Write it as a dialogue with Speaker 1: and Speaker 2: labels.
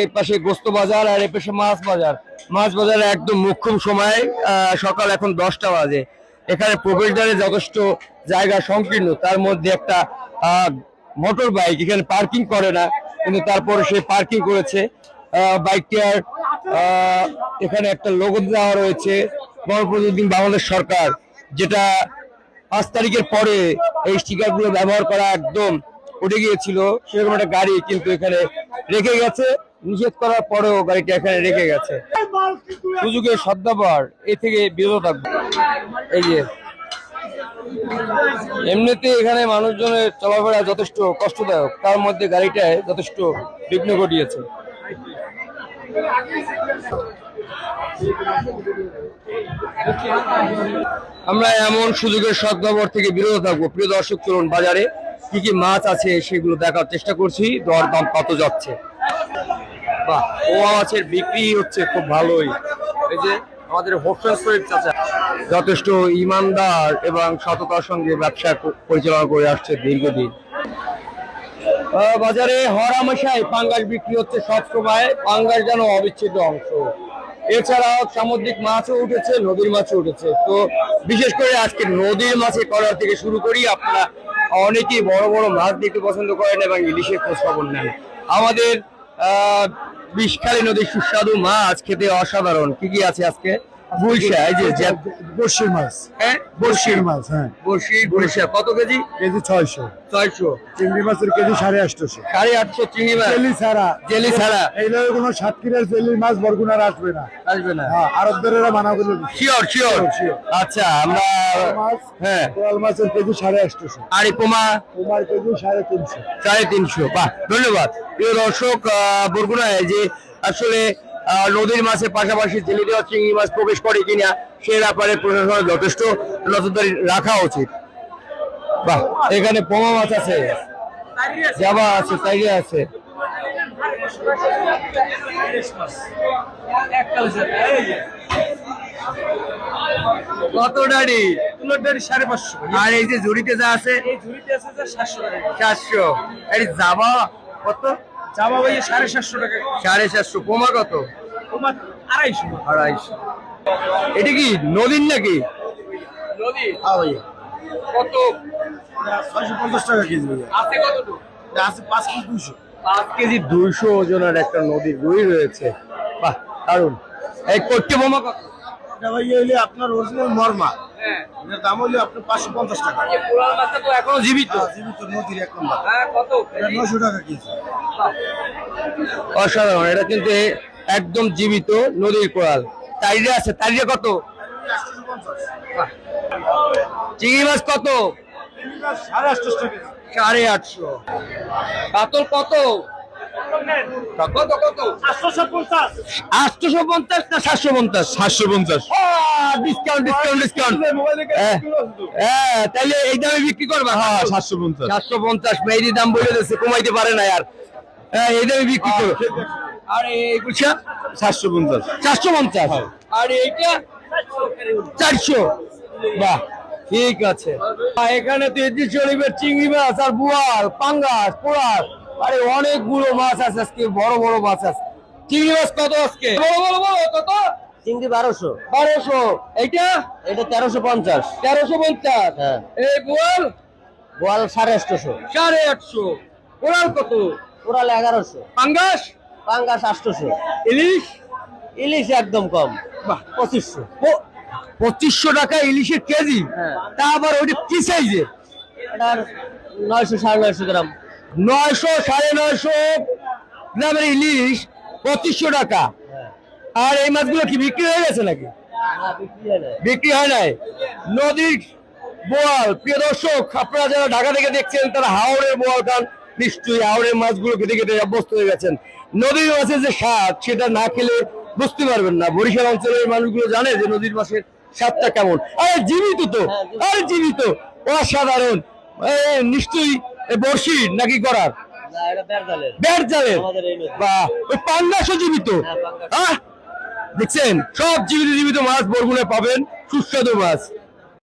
Speaker 1: এই পাশে গোস্ত বাজার আর এই পাশে মাছ বাজার। মাছ বাজারে একদম মুখ্যম সময় সকাল এখন দশটা বাজে। এখানে প্রবেশদ্বারে যথেষ্ট জায়গা সংকীর্ণ। তার মধ্যে একটা মোটর বাইক এখানে পার্কিং করে না কিন্তু তারপরে সে পার্কিং করেছে। আহ, আর এখানে একটা লোগো দেওয়া রয়েছে। গণপ্রজাতন্ত্রী বাংলাদেশ সরকার যেটা পাঁচ তারিখের পরে এই স্টিকারগুলো ব্যবহার করা একদম উঠে গিয়েছিল। সেরকম একটা গাড়ি কিন্তু এখানে রেখে গেছে। নিষেধ করার পরেও গাড়িটা এখানে রেখে গেছে। সুযোগের সদ্ব্যবহার, এ থেকে বিরত থাকবে। এই যে এমনিতে এখানে মানুষজনের চলাফেরা যথেষ্ট কষ্টদায়ক। তার মধ্যে গাড়িটায় যথেষ্ট বিঘ্ন ঘটিয়েছে। আমরা এমন সুযোগের সদ্ব্যবহার থেকে বিরত থাকব। প্রিয় দর্শক, চলুন বাজারে কি কি মাছ আছে সেগুলো দেখার চেষ্টা করছি। দর দাম কত যাচ্ছে? বাহ পোয়া মাছের বিক্রি হচ্ছে খুব ভালোই। আমাদের যথেষ্ট ইমানদার এবং সততার সঙ্গে ব্যবসা পরিচালনা করে আসছে দীর্ঘদিন। বাজারে হরামশাই পাঙ্গাস বিক্রি হচ্ছে সব সময়, পাঙ্গাস যেন অবিচ্ছেদ্য অংশ। এছাড়াও সামুদ্রিক মাছও উঠেছে, নদীর মাছও উঠেছে। তো বিশেষ করে আজকে নদীর মাছে করার থেকে শুরু করি, আপনারা অনেকেই বড় বড় মাছ দেখতে পছন্দ করেন এবং ইলিশের খোঁজ খবর নেন। আমাদের বিষখালী নদীর সুস্বাদু মাছ খেতে অসাধারণ। কি কি আছে আজকে? গুলশা এই যে
Speaker 2: বর্ষির মাছ।
Speaker 1: হ্যাঁ?
Speaker 2: বর্ষির মাছ হ্যাঁ।
Speaker 1: বড়শি গুলশা কত কেজি?
Speaker 2: কেজি ছয়শো।
Speaker 1: ছয়শো।
Speaker 2: চিংড়ি মাছের কেজি সাড়ে আটশোশো।
Speaker 1: সাড়ে আটশো চিংড়ি মাছ।
Speaker 2: জেলি ছাড়া।
Speaker 1: জেলি ছাড়া।
Speaker 2: এইভাবে কোনো সাতক্ষীরার জেলি মাছ বরগুনার আসবে না।
Speaker 1: আসবে না।
Speaker 2: হ্যাঁ আরবদারেরা মানা করে দিচ্ছে।
Speaker 1: Sure sure. আচ্ছা আমরা
Speaker 2: মাছ
Speaker 1: হ্যাঁ।
Speaker 2: কোরাল মাছের কেজি সাড়ে আটশোশো।
Speaker 1: আর পোমা?
Speaker 2: কুমার কেজি সাড়ে তিনশো।
Speaker 1: সাড়ে তিনশো। বাহ ধন্যবাদ। প্রিয় দর্শক বরগুনায় যে আসলে নদীর মাছের পাশাপাশি জেলে দেওয়া চিংড়ি মাছ প্রবেশ করে কিনা সে ব্যাপারে প্রশাসনের যথেষ্ট নজরদারি রাখা উচিত। বাহ এখানে পোমা মাছ আছে। জাবা আছে তাইরে আছে। কত ডাড়ি
Speaker 2: সাড়ে পাঁচশো।
Speaker 1: আর এই যে ঝুড়িতে যা আছে এই জাবা কত?
Speaker 2: জামা ভাই সাড়ে সাতশো টাকা।
Speaker 1: সাড়ে চারশো পোমা কত?
Speaker 2: আড়াইশো।
Speaker 1: আড়াইশো। এটা কি নদীর নাকি?
Speaker 2: হ্যাঁ ভাইয়া
Speaker 1: কত?
Speaker 2: ছয়শো পঞ্চাশ টাকা কেজি।
Speaker 1: আছে কত
Speaker 2: আছে পাঁচ কেজি দুশো
Speaker 1: পাঁচ কেজি দুইশো ওজনের একটা নদীর রুই রয়েছে। বাহ দারুণ এই করতে বোমা কত?
Speaker 2: এটা হইলে আপনার অরিজিনাল মর্মা। এটার দাম আপনার পাঁচশো পঞ্চাশ টাকা।
Speaker 1: পোলার মাছটা তো এখনও জীবিত।
Speaker 2: হ্যাঁ, জীবিত নদীর নম্বর।
Speaker 1: হ্যাঁ কত?
Speaker 2: এটা নশো টাকা কেজি।
Speaker 1: অসাধারণ এটা কিন্তু একদম জীবিত নদীর কোরাল তাইরে আছে তাইরে কত? চিংড়ি মাছ কত?
Speaker 2: সাড়ে আটশো
Speaker 1: সাড়ে আটশো। কাতল কত? কত কত?
Speaker 2: আটশো পঞ্চাশ
Speaker 1: আটশোশো পঞ্চাশ না সাতশো পঞ্চাশ?
Speaker 3: সাতশো পঞ্চাশ।
Speaker 1: ডিসকাউন্ট ডিসকাউন্ট ডিসকাউন্ট হ্যাঁ তাহলে এই দামে বিক্রি করবা?
Speaker 3: হ্যাঁ সাতশো পঞ্চাশ।
Speaker 1: সাতশো পঞ্চাশ মেয়েরই দাম বলে দিচ্ছে কমাইতে পারে না আর। হ্যাঁ এই দামে বিক্রি করো। আর এই গুছা
Speaker 3: সাতশো পঞ্চাশ।
Speaker 1: চারশো পঞ্চাশ। আর এইটা? চারশো। বাহ ঠিক আছে। আর এখানে তো শরীফের চিংড়ি মাছ আর বুয়াল পাঙ্গাস পোড়াস আরে অনেকগুলো মাছ আছে আজকে বড় বড় মাছ আছে। চিংড়ি মাছ কত আজকে? বড় বড় বড় কত?
Speaker 4: চিংড়ি বারোশো।
Speaker 1: বারোশো। এইটা?
Speaker 4: এটা তেরোশো পঞ্চাশ।
Speaker 1: তেরোশো পঞ্চাশ।
Speaker 4: হ্যাঁ।
Speaker 1: এই বোয়াল?
Speaker 4: বোয়াল সাড়ে আটশোশো।
Speaker 1: সাড়ে আটশো। কোরাল কত?
Speaker 4: কোরাল এগারোশো।
Speaker 1: পাঙ্গাস?
Speaker 4: পাঙ্গাস আটশোশো।
Speaker 1: ইলিশ?
Speaker 4: ইলিশ একদম কম।
Speaker 1: বাহ।
Speaker 4: পঁচিশশো।
Speaker 1: প- পঁচিশশো টাকা ইলিশের কেজি?
Speaker 4: হ্যাঁ।
Speaker 1: তা আবার ওইটা কি সাইজের
Speaker 4: এটার নয়শো সাড়ে নয়শো গ্রাম।
Speaker 1: নয়শো, সাড়ে নয়শো গ্রামের ইলিশ পঁচিশশো টাকা। আর এই মাছগুলো কি বিক্রি হয়ে গেছে নাকি?
Speaker 4: বিক্রি হয়
Speaker 1: নাই। নদীর বোয়াল, প্রিয় দর্শক, আপনারা যারা ঢাকা থেকে দেখছেন, তারা হাওড়ের বোয়াল খান, নিশ্চয়ই হাওড়ের মাছগুলো খেতে খেতে অভ্যস্ত হয়ে গেছেন। নদীর মাছের যে স্বাদ, সেটা না খেলে বুঝতে পারবেন না। বরিশাল অঞ্চলের মানুষগুলো জানে যে নদীর মাছের স্বাদটা কেমন। আরে জীবিত তো, আরে জীবিত, অসাধারণ। নিশ্চয়ই বর্ষি নাকি করার? জালের। বা ওই পাঙ্গাসও জীবিত হ্যাঁ দেখছেন? সব জীবিত জীবিত মাছ বরগুনে পাবেন। সুস্বাদু মাছ।